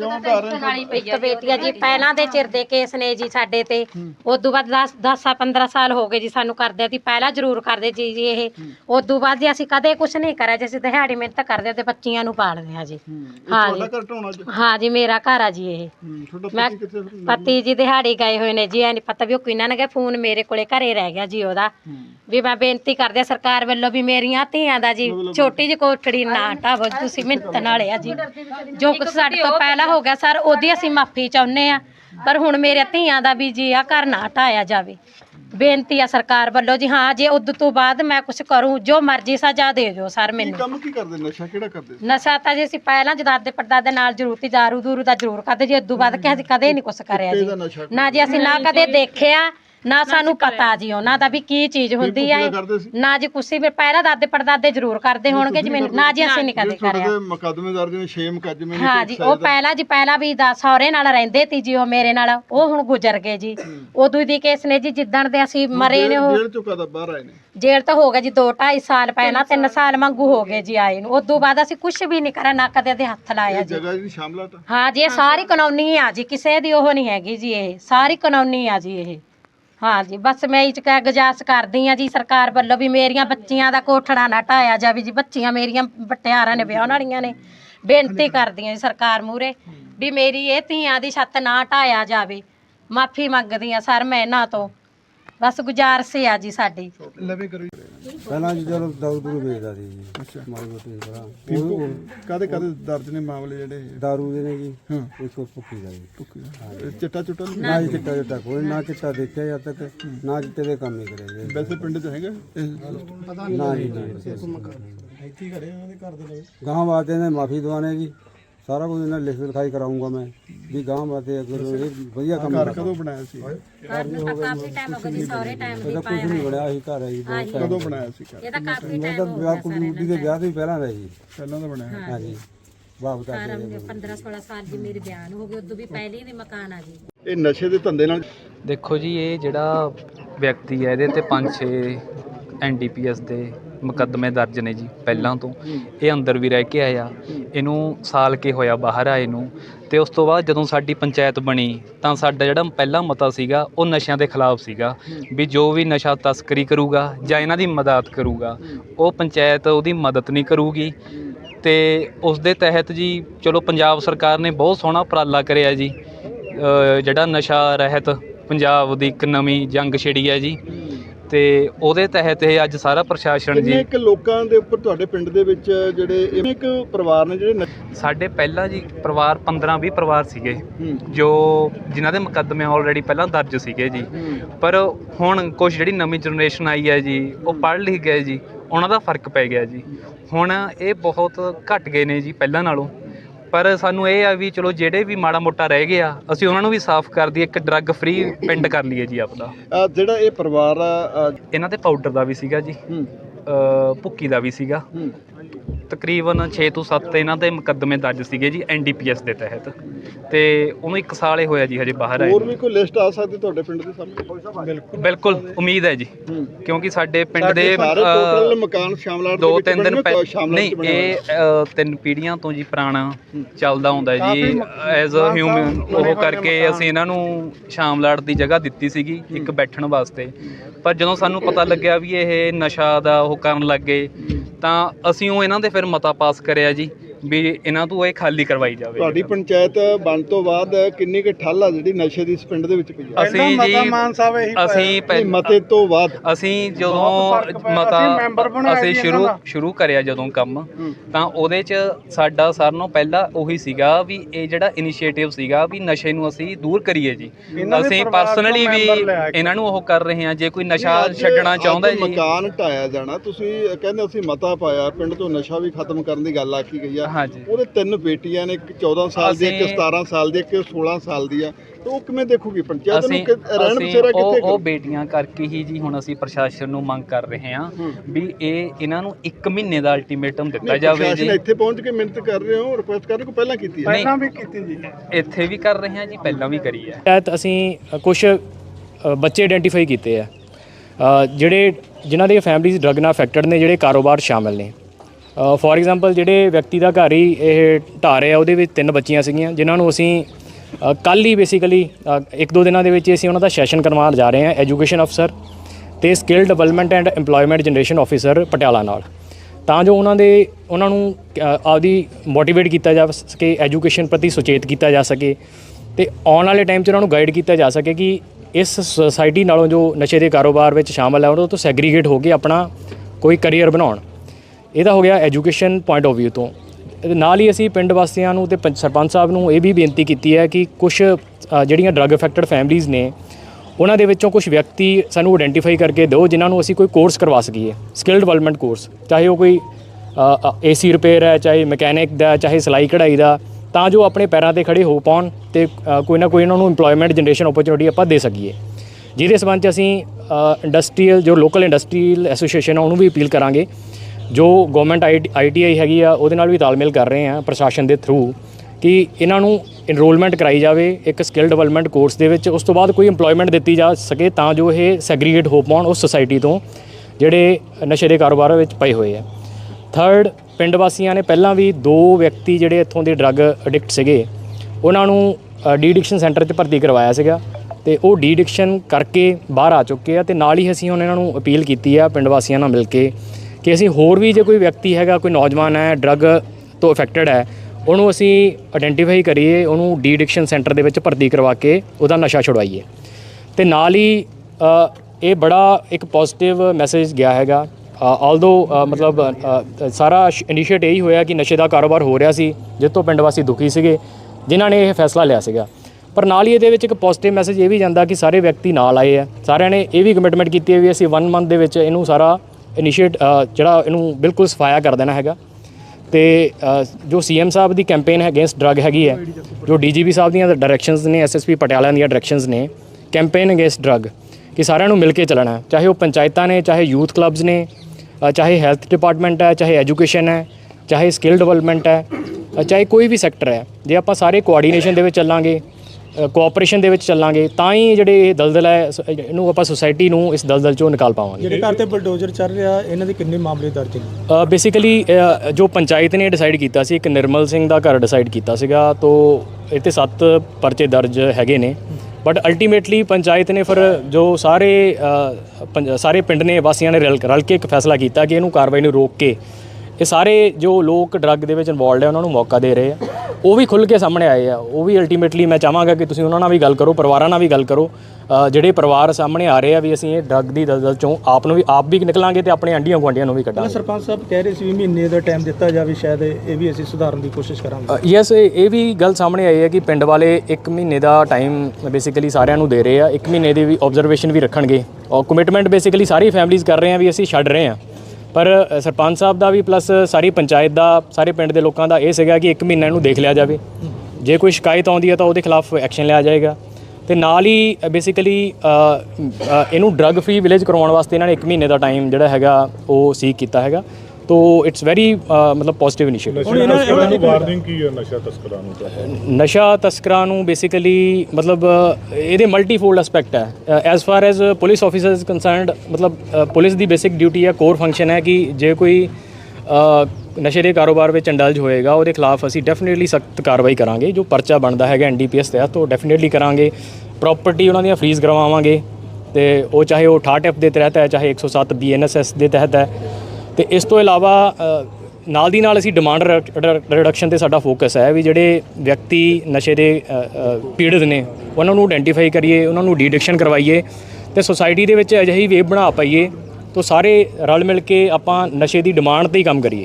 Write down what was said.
ਕਿਉਂ ਇੱਕ ਜੀ ਪਹਿਲਾਂ ਦੇ ਚਿਰ ਦੇ ਕੇਸ ਨੇ ਜੀ ਸਾਡੇ ਤੇ। ਉਦੋਂ ਬਾਅਦ 10 10 15 ਸਾਲ ਹੋ ਗਏ ਜੀ ਸਾਨੂੰ ਕਰਦੇ ਸੀ ਪਹਿਲਾਂ ਜ਼ਰੂਰ ਕਰਦੇ ਜੀ ਜੀ ਇਹ। ਉਦੋਂ ਬਾਅਦ ਜੀ ਅਸੀਂ ਕਦੇ ਕੁਝ ਨਹੀਂ ਕਰਿਆ ਜੀ ਅਸੀਂ ਦਿਹਾੜੀ ਮਿਹਨਤ ਕਰਦੇ ਤੇ ਬੱਚੀਆਂ ਨੂੰ ਪਾਲਦੇ ਆ ਜੀ। ਹਾਂ। ਜੀ। ਤੁਹਾਡਾ ਘਰ ਢਾਉਣਾ ਜੀ? ਹਾਂ ਜੀ ਮੇਰਾ ਘਰ ਆ ਜੀ ਇਹ। ਮੈਂ ਪਤੀ ਜੀ ਦਿਹਾੜੀ ਗਏ ਹੋਏ ਨੇ ਜੀ ਐ ਨਹੀਂ ਪਤਾ ਵੀ ਉਹ ਕਿਨਾਂ ਨੇ ਗਏ ਫੋਨ ਮੇਰੇ ਕੋਲੇ ਘਰੇ ਰਹਿ ਗਿਆ ਜੀ ਉਹਦਾ। ਵੀ ਮੈਂ ਬੇਨਤੀ ਕਰਦੇ ਆ ਸਰਕਾਰ ਵੱਲੋਂ ਵੀ ਮੇਰੀਆਂ ਧੀਆਂ ਦਾ ਜੀ ਛੋਟੀ ਜਿਹੀ ਕੋਠੜੀ ਨਾ ਢਾਵੋ ਤੁਸੀਂ ਮਿਹਨਤ ਨਾਲ ਆ ਜੀ। ਜੋ ਕੁਛ ਸਾਡੇ ਤੋਂ ਪਹਿਲਾਂ ਹੋ ਗਿਆ ਸਰ ਉਹਦੀ ਅਸੀਂ ਮਾਫੀ ਚਾਹੁੰਦੇ ਆ ਪਰ ਹੁਣ ਮੇਰੇ ਧੀਆਂ ਦਾ ਵੀ ਜੀ ਆ ਘਰ ਨਾ ਢਾਇਆ ਜਾਵੇ। ਬੇਨਤੀ ਆ ਸਰਕਾਰ ਵੱਲੋਂ ਜੀ ਹਾਂ ਜੇ ਉਦੋਂ ਤੋਂ ਬਾਅਦ ਮੈਂ ਕੁਝ ਕਰੂੰ ਜੋ ਮਰਜ਼ੀ ਸਜ਼ਾ ਦੇ ਦਿਓ ਸਰ ਕੀ ਮੈਨੂੰ। ਕੰਮ ਕੀ ਕਰਦੇ? ਨਸ਼ਾ ਕਿਹੜਾ ਕਰਦੇ? ਨਸ਼ਾ ਤਾਂ ਜੀ ਅਸੀਂ ਪਹਿਲਾਂ ਜਦਾਦੇ ਪੜਦਾਦੇ ਨਾਲ ਜ਼ਰੂਰ ਤੀ ਦਾਰੂ ਦੂਰੂ ਦਾ ਜ਼ਰੂਰ ਕਰਦੇ ਜੀ ਉਦੋਂ ਬਾਅਦ ਕਿ ਅਸੀਂ ਕਦੇ ਨਹੀਂ ਕੁਛ ਕਰਿਆ ਜੀ। ਨਾ ਜੀ ਅਸੀਂ ਨਾ ਕਦੇ ਦੇਖਿਆ। ਨਾ ਸਾਨੂੰ ਪਤਾ ਜੀ ਉਹਨਾਂ ਦਾ ਵੀ ਕੀ ਚੀਜ਼ ਹੁੰਦੀ ਹੈ ਦਾ ਕਰਦੇ ਸੀ? ਨਾ ਜੀ ਕੁਸੀ ਵੀ ਪਹਿਲਾਂ ਦਾਦੇ ਪੜਦਾਦੇ ਜ਼ਰੂਰ ਕਰਦੇ ਹੋਣਗੇ ਜੀ ਮੈਨੂੰ। ਨਾ ਜੀ ਅਸੀਂ ਨਹੀਂ ਕਦੇ ਤੁਹਾਡੇ ਕਰਿਆ। ਮੁਕੱਦਮੇ ਦਰਜ ਨੇ 6 ਮੁਕੱਦਮੇ ਨੇ ਹਾਂ ਜੀ ਉਹ ਪਹਿਲਾਂ ਜੀ ਪਹਿਲਾਂ ਵੀ ਦਾ ਸਹੁਰੇ ਨਾਲ ਰਹਿੰਦੇ ਤੀ ਜੀ ਉਹ ਮੇਰੇ ਨਾਲ। ਉਹ ਹੁਣ ਗੁਜ਼ਰ ਗਏ ਜੀ। ਉਦੋਂ ਦੀ ਕੇਸ ਨੇ ਜੀ ਜਿੱਦਣ ਦੇ ਅਸੀਂ ਮਰੇ ਨੇ ਉਹ। ਜੇਲ੍ਹ ਚੋਂ ਕਦਾ ਬਾਹਰ ਆਏ ਨੇ? ਜੇਲ੍ਹ ਤਾਂ ਹੋ ਗਿਆ ਜੀ 2 2.5 ਸਾਲ ਪਹਿਲਾਂ 3 ਸਾਲ। ਵਾਂਗੂ ਹੋ ਗਏ ਜੀ ਆਏ ਨੂੰ। ਉਦੋਂ ਬਾਅਦ ਅਸੀਂ ਕੁਝ ਵੀ ਨਹੀਂ ਕਰਿਆ ਨਾ ਕਦੇ ਦੇ ਹੱਥ ਲਾਇਆ ਇਹ ਜੀ। ਜਗ੍ਹਾ ਜਿਹੜੀ ਸ਼ਾਮਲਾਟ ਆ। ਹਾਂ ਜੀ ਇਹ ਸਾਰੀ ਕਾਨੂੰਨੀ ਆ ਜੀ ਕਿਸੇ ਦੀ ਉਹ ਨਹੀਂ ਹੈਗੀ ਜੀ ਇਹ। ਸਾਰੀ ਕਾਨੂੰਨੀ ਆ ਜੀ ਇਹ। ਹਾਂਜੀ, ਬਸ ਮੈਂ ਇਹ ਚ ਗੁਜਾਰਿਸ਼ ਕਰਦੀ ਆ ਜੀ ਸਰਕਾਰ ਵੱਲੋਂ ਵੀ ਮੇਰੀਆਂ ਬੱਚੀਆਂ ਦਾ ਕੋਠੜਾ ਨਾ ਢਾਇਆ ਜਾਵੇ ਜੀ, ਬੱਚੀਆਂ ਮੇਰੀਆਂ ਬਟਿਆਰਾਂ ਨੇ ਵਿਆਹਣ ਵਾਲੀਆਂ ਨੇ। ਬੇਨਤੀ ਕਰਦੀਆਂ ਜੀ ਸਰਕਾਰ ਮੂਰੇ ਵੀ ਮੇਰੀ ਇਹ ਧੀਆਂ ਦੀ ਛੱਤ ਨਾ ਢਾਇਆ ਜਾਵੇ। ਮਾਫੀ ਮੰਗਦੀ ਆ ਸਰ ਮੈਂ ਇਹਨਾਂ ਤੋਂ। ਬਸ ਗੁਜ਼ਾਰਿਸ਼ ਆ ਜੀ ਸਾਡੀ। ਲਵੇ ਕਰੋ। ਪਹਿਲਾਂ ਜੀ ਚਲੋ ਦਾਰੂ ਦੂਰੂ ਵੇਚਦਾ ਸੀ ਜੀ ਮਾੜੀ ਮੋਟੀ ਤਰ੍ਹਾਂ। ਉਹ ਕਾਦੇ ਕਾਦੇ ਦਰਜ ਨੇ ਮਾਮਲੇ ਜਿਹੜੇ? ਦਾਰੂ ਦੇ ਨੇ ਜੀ ਹਾਂ। ਇੱਕ ਉਹ ਭੁੱਕੀ ਦਾ ਜੀ। ਇਹ ਚਿੱਟਾ ਚੁੱਟਾ ਨਹੀਂ? ਨਾ ਜੀ ਚਿੱਟਾ ਚਿੱਟਾ ਕੋਈ ਨਾ ਚਿੱਟਾ ਦੇਖਿਆ ਜਦ ਤੱਕ ਨਾ ਚਿੱਟੇ ਦੇ ਕੰਮ ਹੀ ਕਰਿਆ ਜੀ। ਵੈਸੇ ਪਿੰਡ 'ਚ ਹੈਗਾ ਇਹ? ਨਾ ਜੀ ਗਾਂ ਵਾਸਤੇ ਨੇ ਮਾਫੀ ਦਵਾਣੇ ਜੀ। ਸਾਰਾ ਕੁਝ ਇਹਨਾਂ ਲਿਖ ਲਿਖਾਈ ਕਰਾਉਂਗਾ ਮੈਂ ਵੀ ਗਾਂ ਵਾਸਤੇ ਅਗਰ ਇਹ ਵਧੀਆ ਕੰਮ ਘਰ ਕਰਦਾ। ਕਦੋਂ ਬਣਾਇਆ ਸੀ? ਕਾਫੀ ਟਾਈਮ ਹੋ ਗਿਆ ਜੀ ਸਹੁਰੇ ਟਾਈਮ ਇਹਦਾ ਕੁਝ ਨਹੀਂ ਬਣਿਆ ਸੀ ਘਰ ਹੈ ਜੀ ਬਹੁਤ। ਕਦੋਂ ਬਣਾਇਆ ਸੀ ਘਰ? ਇਹ ਤਾਂ ਕਾਫੀ ਮੈਂ ਤਾਂ ਵਿਆਹ ਕੁੜੀ ਕੁੜੀ ਦੇ ਵਿਆਹ ਤੋਂ ਹੀ ਪਹਿਲਾਂ ਦਾ ਜੀ ਪਹਿਲਾਂ ਤਾਂ ਬਣਾਇਆ ਹਾਂਜੀ। ਬਾਪ ਦਾ 15 16 ਸਾਲ ਜੀ ਮੇਰੇ ਬਿਆਨ ਹੋ ਗਏ ਉਦੋਂ ਵੀ ਪਹਿਲੇ ਦੇ ਮਕਾਨ ਆ ਜੀ। ਇਹ ਨਸ਼ੇ ਦੇ ਧੰਦੇ ਨਾਲ ਦੇਖੋ ਜੀ ਇਹ ਜਿਹੜਾ ਵਿਅਕਤੀ ਹੈ ਇਹਦੇ ਤੇ 5-6 ਐਨਡੀਪੀਐਸ ਦੇ ਮੁਕੱਦਮੇ ਦਰਜ ਨੇ ਜੀ ਪਹਿਲਾਂ ਤੋਂ। ਇਹ ਅੰਦਰ ਵੀ ਰਹਿ ਕੇ ਆਇਆ। ਇਹਨੂੰ ਸਾਲ ਕੇ ਹੋਇਆ ਬਾਹਰ ਆਏ ਨੂੰ। ਤੇ ਉਸ ਤੋਂ ਬਾਅਦ ਜਦੋਂ ਸਾਡੀ ਪੰਚਾਇਤ ਬਣੀ ਤਾਂ ਸਾਡਾ ਜਿਹੜਾ ਪਹਿਲਾ ਮਤਾ ਸੀਗਾ ਉਹ ਨਸ਼ਿਆਂ ਦੇ ਖਿਲਾਫ ਸੀਗਾ। ਵੀ ਜੋ ਵੀ ਨਸ਼ਾ ਤਸਕਰੀ ਕਰੂਗਾ ਜਾਂ ਇਹਨਾਂ ਦੀ ਮਦਦ ਕਰੂਗਾ ਉਹ ਪੰਚਾਇਤ ਉਹਦੀ ਮਦਦ ਨਹੀਂ ਕਰੂਗੀ। ਤੇ ਉਸ ਦੇ ਤਹਿਤ ਜੀ ਚਲੋ ਪੰਜਾਬ ਸਰਕਾਰ ਨੇ ਬਹੁਤ ਸੋਹਣਾ ਉਪਰਾਲਾ ਕਰਿਆ ਜੀ। ਜਿਹੜਾ ਨਸ਼ਾ ਰਹਿਤ ਪੰਜਾਬ ਦੀ ਇੱਕ ਨਵੀਂ ਜੰਗ ਛਿੜੀ ਹੈ ਜੀ। ਤੇ ਉਹਦੇ ਤਹਿਤ ਇਹ ਅੱਜ ਸਾਰਾ ਪ੍ਰਸ਼ਾਸਨ ਜੀ ਇੱਕ ਲੋਕਾਂ ਦੇ ਉੱਪਰ ਤੁਹਾਡੇ ਪਿੰਡ ਦੇ ਵਿੱਚ ਜਿਹੜੇ ਇੱਕ ਪਰਿਵਾਰ ਨੇ ਜਿਹੜੇ ਸਾਡੇ ਪਹਿਲਾਂ ਜੀ ਪਰਿਵਾਰ 15 20 ਪਰਿਵਾਰ ਸੀਗੇ ਜੋ ਜਿਨ੍ਹਾਂ ਦੇ ਮੁਕੱਦਮੇ ਆਲਰੇਡੀ ਪਹਿਲਾਂ ਦਰਜ ਸੀਗੇ ਜੀ। ਪਰ ਹੁਣ ਕੁਝ ਜਿਹੜੀ ਨਵੀਂ ਜਨਰੇਸ਼ਨ ਆਈ ਹੈ ਜੀ ਉਹ ਪੜ੍ਹ ਲਿਖ ਗਏ ਜੀ ਉਹਨਾਂ ਦਾ ਫ਼ਰਕ ਪੈ ਗਿਆ ਜੀ। ਹੁਣ ਇਹ ਬਹੁਤ ਘਟ ਗਏ ਨੇ ਜੀ ਪਹਿਲਾਂ ਨਾਲੋਂ। ਪਰ ਸਾਨੂੰ ਇਹ ਆ ਵੀ ਚਲੋ ਜਿਹੜੇ ਵੀ ਮਾੜਾ ਮੋਟਾ ਰਹਿ ਗਿਆ ਅਸੀਂ ਉਹਨਾਂ ਨੂੰ ਵੀ ਸਾਫ਼ ਕਰ ਦਈਏ ਇੱਕ ਡਰੱਗ ਫ੍ਰੀ ਪਿੰਡ ਕਰ ਲਈਏ ਜੀ ਆਪਦਾ। ਅਹ ਜਿਹੜਾ ਇਹ ਪਰਿਵਾਰ ਆ ਅਹ, ਇਹਨਾਂ ਦੇ ਪਾਊਡਰ ਦਾ ਵੀ ਸੀਗਾ ਜੀ। ਹੂੰ। ਭੁੱਕੀ ਦਾ ਵੀ ਸੀਗਾ। ਹੂੰ। ਤਕਰੀਬਨ 6 ਤੋਂ 7 ਇਹਨਾਂ ਦੇ ਮੁਕੱਦਮੇ ਦਰਜ ਸੀਗੇ ਜੀ ਐਨਡੀਪੀਐਸ ਦੇ ਤਹਿਤ। ਤੇ ਉਹਨੂੰ 1 ਸਾਲ ਹੀ ਹੋਇਆ ਜੀ ਹਜੇ ਬਾਹਰ ਆਏ ਹੋਰ। ਵੀ ਕੋਈ ਲਿਸਟ ਆ ਸਕਦੀ ਤੁਹਾਡੇ ਪਿੰਡ ਦੇ ਸਾਹਮਣੇ? ਬਿਲਕੁਲ। ਬਿਲਕੁਲ ਉਮੀਦ ਹੈ ਜੀ। ਕਿਉਂਕਿ ਸਾਡੇ ਪਿੰਡ ਦੇ ਟੋਟਲ ਮਕਾਨ ਸ਼ਾਮਲਾਟ ਦੇ ਤਿੰਨ ਦਿਨ ਨਹੀਂ। ਇਹ ਤਿੰਨ ਪੀੜ੍ਹੀਆਂ ਤੋਂ ਜੀ ਪੁਰਾਣਾ ਚੱਲਦਾ ਆਉਂਦਾ ਹੈ ਜੀ ਐਜ਼ ਅ ਹਿਊਮਨ ਉਹ ਕਰਕੇ ਅਸੀਂ ਇਹਨਾਂ ਨੂੰ ਸ਼ਾਮਲਾਟ ਦੀ ਜਗ੍ਹਾ ਦਿੱਤੀ ਸੀਗੀ ਇੱਕ ਬੈਠਣ ਵਾਸਤੇ। ਪਰ ਜਦੋਂ ਸਾਨੂੰ ਪਤਾ ਲੱਗਿਆ ਵੀ ਇਹ ਨਸ਼ਾ ਦਾ ਉਹ ਕਰਨ ਲੱਗੇ ਤਾਂ ਅਸੀਂ ਉਹ ਇਹਨਾਂ ਦੇ ਫਿਰ ਮਤਾ ਪਾਸ ਕਰਿਆ ਜੀ। ਵੀ ਇਹਨਾਂ ਤੋਂ ਇਹ ਖਾਲੀ ਕਰਵਾਈ ਜਾਵੇ। ਤੁਹਾਡੀ ਪੰਚਾਇਤ ਬਣ ਤੋਂ ਬਾਅਦ ਕਿੰਨੀ ਕੁ ਠੱਲ ਆ ਜਿਹੜੀ ਨਸ਼ੇ ਦੀ ਇਸ ਪਿੰਡ ਦੇ ਵਿੱਚ ਪਈ ਆ? ਅਸੀਂ ਜੀ ਅਸੀਂ ਨਹੀਂ, ਪਹਿ- ਮਤੇ ਤੋਂ ਬਾਅਦ। ਅਸੀਂ ਜਦੋਂ ਮਤਾ ਅਸੀਂ ਸ਼ੁਰੂ ਸ਼ੁਰੂ ਕਰਿਆ ਜਦੋਂ ਕੰਮ ਤਾਂ ਉਹਦੇ ਚ ਸਾਡਾ ਸਾਰਿਆਂ ਨਾਲੋਂ ਪਹਿਲਾਂ ਉਹੀ ਸੀਗਾ ਵੀ ਇਹ ਜਿਹੜਾ ਇਨੀਸ਼ੀਏਟਿਵ ਸੀਗਾ ਵੀ ਨਸ਼ੇ ਨੂੰ ਅਸੀਂ ਦੂਰ ਕਰੀਏ ਜੀ। ਅਸੀਂ ਪਰਸਨਲੀ ਵੀ ਇਹਨਾਂ ਨੂੰ ਉਹ ਕਰ ਰਹੇ ਹਾਂ ਜੇ ਕੋਈ ਨਸ਼ਾ ਅੱਜ- ਛੱਡਣਾ ਅੱਜ ਚਾਹੁੰਦਾ ਜੀ। ਮਕਾਨ ਢਾਇਆ ਜਾਣਾ ਤੁਸੀਂ ਕਹਿੰਦੇ ਅਸੀਂ ਮਤਾ ਪਾਇਆ ਪਿੰਡ ਤੋਂ ਨਸ਼ਾ ਵੀ ਖਤਮ ਕਰਨ ਦੀ ਗੱਲ ਆਖੀ ਗਈ ਆ। ਹਾਂਜੀ। ਉਹਦੇ ਤਿੰਨ ਬੇਟੀਆਂ ਨੇ ਇੱਕ 14 ਸਾਲ ਦੀ ਇੱਕ ਅਸੀਂ- 17 ਸਾਲ ਦੀ ਇੱਕ 16 ਸਾਲ ਦੀ ਆ। ਤੇ ਉਹ ਕਿਵੇਂ ਦੇਖੂਗੀ? ਪੰਚਾਇਤ ਨੂੰ ਕਿ ਰਹਿਣ ਬਸੇਰਾ ਕਿੱਥੇ ਉਹ? ਬੇਟੀਆਂ ਕਰਕੇ ਹੀ ਜੀ ਹੁਣ ਅਸੀਂ ਪ੍ਰਸ਼ਾਸਨ ਨੂੰ ਮੰਗ ਕਰ ਰਹੇ ਹਾਂ। ਵੀ ਇਹ ਇਹਨਾਂ ਨੂੰ 1 ਮਹੀਨੇ ਦਾ ਅਲਟੀਮੇਟਮ ਦਿੱਤਾ ਜਾਵੇ ਜੀ। ਇੱਥੇ ਪਹੁੰਚ ਕੇ ਮਿਹਨਤ ਕਰ ਰਹੇ ਹੋ ਰਿਕੁਐਸਟ ਕਰ ਰਹੇ ਹੋ ਪਹਿਲਾਂ ਕੀਤੀ ਹੈ? ਨਹੀਂ। ਵੀ ਕੀਤੀ ਜੀ। ਇੱਥੇ ਵੀ ਕਰ ਰਹੇ ਹਾਂ ਜੀ ਪਹਿਲਾਂ ਵੀ ਕਰੀ ਹੈ। ਤਹਿਤ ਅਸੀਂ ਕੁਝ ਬੱਚੇ ਆਇਡੈਂਟੀਫਾਈ ਕੀਤੇ ਆ। ਜਿਹੜੇ ਜਿਨ੍ਹਾਂ ਦੀਆਂ ਫੈਮਿਲੀਜ਼ ਡਰਗ ਨਾਲ ਅਫੈਕਟਡ ਨੇ ਜਿਹੜੇ ਕਾਰੋਬਾਰ ਸ਼ਾਮਲ ਨੇ। ਫੋਰ ਐਗਜ਼ਾਮਪਲ ਜਿਹੜੇ ਵਿਅਕਤੀ ਦਾ ਘਰ ਹੀ ਇਹ ਢਾਹ ਰਿਹਾ, ਉਹਦੇ ਵਿੱਚ ਤਿੰਨ ਬੱਚੀਆਂ ਸੀਗੀਆਂ, ਜਿਨ੍ਹਾਂ ਨੂੰ ਅਸੀਂ ਕੱਲ ਹੀ ਬੇਸਿਕਲੀ ਇੱਕ ਦੋ ਦਿਨਾਂ ਦੇ ਵਿੱਚ ਹੀ ਅਸੀਂ ਉਹਨਾਂ ਦਾ ਸੈਸ਼ਨ ਕਰਵਾਉਣ ਜਾ ਰਹੇ ਹਾਂ ਐਜੂਕੇਸ਼ਨ ਅਫਸਰ ਤੇ skill development and EMPLOYMENT generation officer Patiala ਨਾਲ। ਤਾਂ ਜੋ ਉਹਨਾਂ ਦੇ, ਉਹਨਾਂ ਨੂੰ ਆਪਦੀ ਮੋਟੀਵੇਟ ਕੀਤਾ ਜਾ ਸਕੇ ਐਜੂਕੇਸ਼ਨ ਪ੍ਰਤੀ ਸੁਚੇਤ ਕੀਤਾ ਜਾ ਸਕੇ ਤੇ ਆਉਣ ਵਾਲੇ ਟਾਈਮ 'ਚ ਉਹਨਾਂ ਨੂੰ ਗਾਈਡ ਕੀਤਾ ਜਾ ਸਕੇ ਕਿ ਇਸ ਸੁਸਾਇਟੀ ਨਾਲੋਂ ਜੋ ਨਸ਼ੇ ਦੇ ਕਾਰੋਬਾਰ ਵਿੱਚ ਸ਼ਾਮਲ ਹੈ ਉਹਨਾਂ ਤੋਂ ਸੈਗਰੀਗੇਟ ਹੋ ਕੇ ਆਪਣਾ ਕੋਈ ਕੈਰੀਅਰ ਬਣਾਉਣ। ਇਹਦਾ ਹੋ ਗਿਆ ਐਜੂਕੇਸ਼ਨ ਪੁਆਇੰਟ ਆਫ View ਤੋਂ। ਇਹਦੇ ਨਾਲ ਹੀ ਅਸੀਂ ਪਿੰਡ ਵਾਸੀਆਂ ਨੂੰ ਤੇ ਪੰਚ- ਸਰਪੰਚ ਸਾਹਿਬ ਨੂੰ ਇਹ ਵੀ ਬੇਨਤੀ ਕੀਤੀ ਹੈ ਕਿ ਕੁਝ ਜਿਹੜੀਆਂ ਡਰੱਗ ਅਫੈਕਟਡ ਫੈਮਲੀਆਂ ਨੇ ਉਹਨਾਂ ਦੇ ਵਿੱਚੋਂ ਕੁਝ ਵਿਅਕਤੀ ਸਾਨੂੰ ਆਇਡੈਂਟੀਫਾਈ ਕਰਕੇ ਦਿਓ ਜਿਨ੍ਹਾਂ ਨੂੰ ਅਸੀਂ ਕੋਈ ਕੋਰਸ ਕਰਵਾ ਸਕੀਏ ਸਕਿੱਲ ਡਿਵੈਲਪਮੈਂਟ ਕੋਰਸ ਚਾਹੇ ਉਹ ਕੋਈ ਏਸੀ ਰਿਪੇਅਰ ਹੈ ਚਾਹੇ ਮਕੈਨਿਕ ਦਾ ਚਾਹੇ ਸਿਲਾਈ ਕਢਾਈ ਦਾ ਤਾਂ ਜੋ ਆਪਣੇ ਪੈਰਾਂ ਤੇ ਖੜੇ ਹੋ ਪਾਉਣ ਤੇ ਅ, ਕੋਈ ਨਾ ਕੋਈ ਇਹਨਾਂ ਨੂੰ EMPLOYMENT ਜਨਰੇਸ਼ਨ ਓਪਰਚੁਨਿਟੀ ਆਪਾਂ ਦੇ ਸਕੀਏ। ਜਿਹਦੇ ਸਬੰਧ ਚ ਅਸੀਂ ਇੰਡਸਟਰੀਅਲ ਜੋ ਲੋਕਲ ਇੰਡਸਟਰੀਅਲ ਐਸੋਸੀਏਸ਼ਨ ਆ ਉਹਨੂੰ ਵੀ ਅਪੀਲ ਕਰਾਂਗੇ। ਜੋ ਗਵਰਨਮੈਂਟ ਆਈਟੀਆਈ ਹੈਗੀ ਆ, ਉਹਦੇ ਨਾਲ ਵੀ ਤਾਲਮੇਲ ਕਰ ਰਹੇ ਆ ਪ੍ਰਸ਼ਾਸਨ ਦੇ ਥਰੂ ਕਿ ਇਹਨਾਂ ਨੂੰ ਇਨਰੋਲਮੈਂਟ ਕਰਾਈ ਜਾਵੇ, ਇੱਕ ਸਕਿੱਲ ਡਿਵੈਲਪਮੈਂਟ ਕੋਰਸ ਦੇ ਵਿੱਚ, ਉਸ ਤੋਂ ਬਾਅਦ ਕੋਈ EMPLOYMENT ਦਿੱਤੀ ਜਾ ਸਕੇ ਤਾਂ ਜੋ ਇਹ ਸੈਗਰੀਗੇਟ ਹੋ ਪਾਉਣ ਉਸ ਸੁਸਾਇਟੀ ਤੋਂ, ਜਿਹੜੇ ਨਸ਼ੇ ਦੇ ਕਾਰੋਬਾਰ ਵਿੱਚ ਪਏ ਹੋਏ ਆ। ਥਰਡ ਪਿੰਡ ਵਾਸੀਆਂ ਨੇ ਪਹਿਲਾਂ ਵੀ ਦੋ ਵਿਅਕਤੀ ਜਿਹੜੇ ਇੱਥੋਂ ਦੇ ਡਰੱਗ ਐਡਿਕਟ ਸੀਗੇ, ਉਹਨਾਂ ਨੂੰ ਡੀ ਐਡਿਕਸ਼ਨ ਸੈਂਟਰ 'ਚ ਭਰਤੀ ਕਰਵਾਇਆ ਸੀਗਾ ਤੇ ਉਹ ਡੀ ਐਡਿਕਸ਼ਨ ਕਰਕੇ ਬਾਹਰ ਆ ਚੁੱਕੇ ਆ ਤੇ ਨਾਲ ਹੀ ਅਸੀਂ ਹੁਣ ਇਹਨਾਂ ਨੂੰ ਅਪੀਲ ਕੀਤੀ ਆ ਪਿੰਡ ਵਾਸੀਆਂ ਨਾਲ ਮਿਲ ਕੇ ਕਿ ਅਸੀਂ ਹੋਰ ਵੀ ਜੇ ਕੋਈ ਵਿਅਕਤੀ ਹੈਗਾ, ਕੋਈ ਨੌਜਵਾਨ ਹੈ ਡਰੱਗ ਤੋਂ ਅਫੈਕਟਡ ਹੈ, ਉਹਨੂੰ ਅਸੀਂ ਆਇਡੈਂਟੀਫਾਈ ਕਰੀਏ, ਉਹਨੂੰ ਡੀ ਐਡਿਕਸ਼ਨ ਸੈਂਟਰ ਦੇ ਵਿੱਚ ਭਰਤੀ ਕਰਵਾ ਕੇ ਉਹਦਾ ਨਸ਼ਾ ਛੁਡਵਾਈਏ। ਤੇ ਨਾਲ ਹੀ ਇਹ ਬੜਾ ਇੱਕ ਪੋਜ਼ਿਟਿਵ ਮੈਸੇਜ ਗਿਆ ਹੈਗਾ। ਆਲਦੋ ਮਤਲਬ ਸਾਰਾ ਇਨੀਸ਼ੀਏਟ ਇਹੀ ਹੋਇਆ ਕਿ ਨਸ਼ੇ ਦਾ ਕਾਰੋਬਾਰ ਹੋ ਰਿਹਾ ਸੀ ਜਿਸ ਤੋਂ ਪਿੰਡ ਵਾਸੀ ਦੁਖੀ ਸੀਗੇ, ਜਿਨ੍ਹਾਂ ਨੇ ਇਹ ਫੈਸਲਾ ਲਿਆ ਸੀਗਾ। ਪਰ ਨਾਲ ਹੀ ਇਹਦੇ ਵਿੱਚ ਇੱਕ ਪੋਜ਼ਿਟਿਵ ਮੈਸੇਜ ਇਹ ਵੀ ਜਾਂਦਾ ਕਿ ਸਾਰੇ ਵਿਅਕਤੀ ਨਾਲ ਆਏ ਆ। ਸਾਰਿਆਂ ਨੇ ਇਹ ਵੀ ਕਮਿਟਮੈਂਟ ਕੀਤੀ ਹੈ ਵੀ ਅਸੀਂ 1 ਮੰਥ ਦੇ ਵਿੱਚ ਇਹਨੂੰ ਸਾਰਾ ਇਨੀਸ਼ੀਏਟ ਜਿਹੜਾ ਇਹਨੂੰ ਬਿਲਕੁਲ ਸਫਾਇਆ ਕਰ ਦੇਣਾ ਹੈਗਾ। ਤੇ ਅ, ਜੋ ਸੀਐਮ ਸਾਹਿਬ ਦੀ ਕੈਂਪੇਨ ਹੈ ਅਗੇਂਸਟ ਡਰੱਗ ਹੈਗੀ ਹੈ ਜੋ ਡੀਜੀਪੀ ਸਾਹਿਬ ਦੀਆਂ ਡਾਇਰੈਕਸ਼ਨਸ ਨੇ ਐਸਐਸਪੀ ਪਟਿਆਲਾ ਦੀਆਂ ਡਾਇਰੈਕਸ਼ਨਸ ਨੇ ਕੈਂਪੇਨ ਅਗੇਂਸਟ ਡਰੱਗ ਕਿ ਸਾਰਿਆਂ ਨੂੰ ਮਿਲ ਕੇ ਚੱਲਣਾ ਚਾਹੇ ਉਹ ਪੰਚਾਇਤਾਂ ਨੇ ਚਾਹੇ ਯੂਥ ਕਲੱਬਸ ਨੇ ਚਾਹੇ ਹੈਲਥ ਡਿਪਾਰਟਮੈਂਟ ਹੈ ਚਾਹੇ ਐਜੂਕੇਸ਼ਨ ਹੈ ਚਾਹੇ ਸਕਿੱਲ ਡਿਵੈਲਪਮੈਂਟ ਹੈ ਚਾਹੇ ਕੋਈ ਵੀ ਸੈਕਟਰ ਹੈ। ਜੇ ਆਪਾਂ ਸਾਰੇ ਕੋਆਰਡੀਨੇਸ਼ਨ ਦੇ ਵਿੱਚ ਚੱਲਾਂਗੇ ਕੋਆਪਰੇਸ਼ਨ ਦੇ ਵਿੱਚ ਚੱਲਾਂਗੇ ਤਾਂ ਹੀ ਜਿਹੜੇ ਇਹ ਦਲਦਲ ਹੈ ਸ- ਇਹਨੂੰ ਆਪਾਂ ਸੁਸਾਇਟੀ ਨੂੰ ਇਸ ਦਲਦਲ ਚੋਂ ਨਿਕਾਲ ਪਾਵਾਂਗੇ। ਜਿਹੜੇ ਘਰ ਤੇ ਬਲਡੋਜ਼ਰ ਚੱਲ ਰਿਹਾ ਇਹਨਾਂ ਦੇ ਕਿੰਨੇ ਮਾਮਲੇ ਦਰਜ ਨੇ? ਬੇਸਿਕਲੀ ਜੋ ਪੰਚਾਇਤ ਨੇ ਡਿਸਾਈਡ ਕੀਤਾ ਸੀ ਇੱਕ ਨਿਰਮਲ ਸਿੰਘ ਦਾ ਘਰ ਡਿਸਾਈਡ ਕੀਤਾ ਸੀਗਾ ਤੋਂ ਤੇ ਸੱਤ ਪਰਚੇ ਦਰਜ ਹੈਗੇ ਨੇ। ਬਟ ਅਲਟੀਮੇਟਲੀ ਪੰਚਾਇਤ ਨੇ ਫਿਰ ਜੋ ਸਾਰੇ ਅ, ਪੰਜ- ਸਾਰੇ ਪਿੰਡ ਨੇ ਵਾਸੀਆਂ ਨੇ ਰਲ ਰਲ ਕੇ ਇੱਕ ਫੈਸਲਾ ਕੀਤਾ ਕਿ ਇਹਨੂੰ ਕਾਰਵਾਈ ਨੂੰ ਰੋਕ ਕੇ ਇਹ ਸਾਰੇ ਜੋ ਲੋਕ ਡਰੱਗ ਦੇ ਵਿੱਚ ਇਨਵੋਲਡ ਹੈ ਉਹਨਾਂ ਨੂੰ ਮੌਕਾ ਦੇ ਰਹੇ ਆ। ਉਹ ਵੀ ਖੁੱਲ ਕੇ ਸਾਹਮਣੇ ਆਏ ਆ। ਉਹ ਵੀ ਅਲਟੀਮੇਟਲੀ ਮੈਂ ਚਾਹਾਂਗਾ ਕਿ ਤੁਸੀਂ ਉਹਨਾਂ ਨਾਲ ਵੀ ਗੱਲ ਕਰੋ ਪਰਿਵਾਰਾਂ ਨਾਲ ਵੀ ਗੱਲ ਕਰੋ। ਜਿਹੜੇ ਪਰਿਵਾਰ ਸਾਹਮਣੇ ਆ ਰਹੇ ਆ ਵੀ ਅਸੀਂ ਇਹ ਡਰੱਗ ਦੀ ਦਲਦਲ ਚੋਂ ਆਪ ਨੂੰ ਵੀ ਆਪ ਵੀ ਨਿਕਲਾਂਗੇ ਤੇ ਆਪਣੇ ਆਂਡੀਆਂ ਗੁਆਂਢੀਆਂ ਨੂੰ ਵੀ ਕੱਢਾਂਗੇ। ਸਰਪੰਚ ਸਾਹਿਬ ਕਹਿ ਰਹੇ ਸੀ ਵੀ ਮਹੀਨੇ ਦਾ ਟਾਈਮ ਦਿੱਤਾ ਜਾਵੇ ਸ਼ਾਇਦ ਇਹ ਵੀ ਅਸੀਂ ਸੁਧਾਰਨ ਦੀ ਕੋਸ਼ਿਸ਼ ਕਰਾਂਗੇ। ਯੈਸ ਇਹ ਵੀ ਗੱਲ ਸਾਹਮਣੇ ਆਈ ਹੈ ਕਿ ਪਿੰਡ ਵਾਲੇ 1 ਮਹੀਨੇ ਦਾ ਟਾਈਮ ਬੇਸਿਕਲੀ ਸਾਰਿਆਂ ਨੂੰ ਦੇ ਰਹੇ ਆ। 1 ਮਹੀਨੇ ਦੀ ਵੀ ਆਬਜ਼ਰਵੇਸ਼ਨ ਵੀ ਰੱਖਣਗੇ। ਔਰ ਕਮਿਟਮੈਂਟ ਬੇਸਿਕਲੀ ਸਾਰੀ ਫੈਮਲੀਆਂ ਕਰ ਰਹੇ ਆ ਵੀ ਅਸੀਂ ਛੱਡ ਰਹੇ ਆ। ਪਰ ਸਰਪੰਚ ਸਾਹਿਬ ਦਾ ਵੀ ਪਲੱਸ ਸਾਰੀ ਪੰਚਾਇਤ ਦਾ, ਸਾਰੇ ਪਿੰਡ ਦੇ ਲੋਕਾਂ ਦਾ ਇਹ ਸੀਗਾ ਕਿ 1 ਮਹੀਨਾ ਇਹਨੂੰ ਦੇਖ ਲਿਆ ਜਾਵੇ। ਜੇ ਕੋਈ ਸ਼ਿਕਾਇਤ ਆਉਂਦੀ ਹੈ ਤਾਂ ਉਹਦੇ ਖਿਲਾਫ ਐਕਸ਼ਨ ਲਿਆ ਜਾਏਗਾ। ਤੇ ਨਾਲ ਹੀ ਬੇਸਿਕਲੀ ਇਹਨੂੰ ਡਰੱਗ ਫ੍ਰੀ ਵਿਲੇਜ ਕਰਵਾਉਣ ਵਾਸਤੇ ਇਹਨਾਂ ਨੇ 1 ਮਹੀਨੇ ਦਾ ਟਾਈਮ ਜਿਹੜਾ ਹੈਗਾ ਉਹ ਸੀਕ ਕੀਤਾ ਹੈਗਾ। ਤੋ ਇਟਸ ਵੈਰੀ ਮਤਲਬ ਪੋਜ਼ਿਟਿਵ ਇਨੀਸ਼ੀਏਟਿਵ ਨਸ਼ਾ ਤਸਕਰਾਂ ਨੂੰ ਵਾਰਨਿੰਗ ਕੀ ਹੈ ਨਸ਼ਾ ਤਸਕਰਾਂ ਨੂੰ ਨਸ਼ਾ ਤਸਕਰਾਂ ਨੂੰ ਬੇਸਿਕਲੀ ਮਤਲਬ ਇਹਦੇ ਮਲਟੀਫੋਲਡ ਐਸਪੈਕਟ ਹੈ as far as police officer is concerned ਮਤਲਬ ਪੁਲਿਸ ਦੀ ਬੇਸਿਕ ਡਿਊਟੀ ਹੈ ਕੋਰ ਫੰਕਸ਼ਨ ਹੈ ਕਿ ਜੇ ਕੋਈ ਨਸ਼ੇ ਦੇ ਕਾਰੋਬਾਰ ਵਿੱਚ ਇੰਡਲਜ ਹੋਏਗਾ ਉਹਦੇ ਖਿਲਾਫ ਅਸੀਂ ਡੈਫੀਨਿਟਲੀ ਸਖਤ ਕਾਰਵਾਈ ਕਰਾਂਗੇ ਜੋ ਪਰਚਾ ਬਣਦਾ ਹੈਗਾ ਐਨਡੀਪੀਐਸ ਤਹਿਤ ਉਹ ਡੈਫੀਨਿਟਲੀ ਕਰਾਂਗੇ ਪ੍ਰਾਪਰਟੀ ਉਹਨਾਂ ਦੀਆਂ ਫਰੀਜ਼ ਕਰਵਾਵਾਂਗੇ ਤੇ ਉਹ ਚਾਹੇ ਉਹ 68 ਐਫ ਦੇ ਤਹਿਤ ਹੈ ਚਾਹੇ 107 ਬੀਐਨਐਸਐਸ ਦੇ ਤਹਿਤ ਹੈ ਤੇ ਇਸ ਤੋਂ ਇਲਾਵਾ ਨਾਲ ਦੀ ਨਾਲ ਅਸੀਂ ਡਿਮਾਂਡ ਰਿਡਕਸ਼ਨ ਤੇ ਸਾਡਾ ਫੋਕਸ ਹੈ ਵੀ ਜਿਹੜੇ ਵਿਅਕਤੀ ਨਸ਼ੇ ਦੇ ਪੀੜਤ ਨੇ, ਉਹਨਾਂ ਨੂੰ ਆਇਡੈਂਟੀਫਾਈ ਕਰੀਏ, ਉਹਨਾਂ ਨੂੰ ਡੀਡਿਕਸ਼ਨ ਕਰਵਾਈਏ ਤੇ ਸੋਸਾਇਟੀ ਦੇ ਵਿੱਚ ਅਜਿਹੀ ਵੇਵ ਬਣਾ ਪਾਈਏ, ਤੋਂ ਸਾਰੇ ਰਲ ਮਿਲ ਕੇ ਆਪਾਂ ਨਸ਼ੇ ਦੀ ਡਿਮਾਂਡ ਤੇ ਹੀ ਕੰਮ ਕਰੀਏ।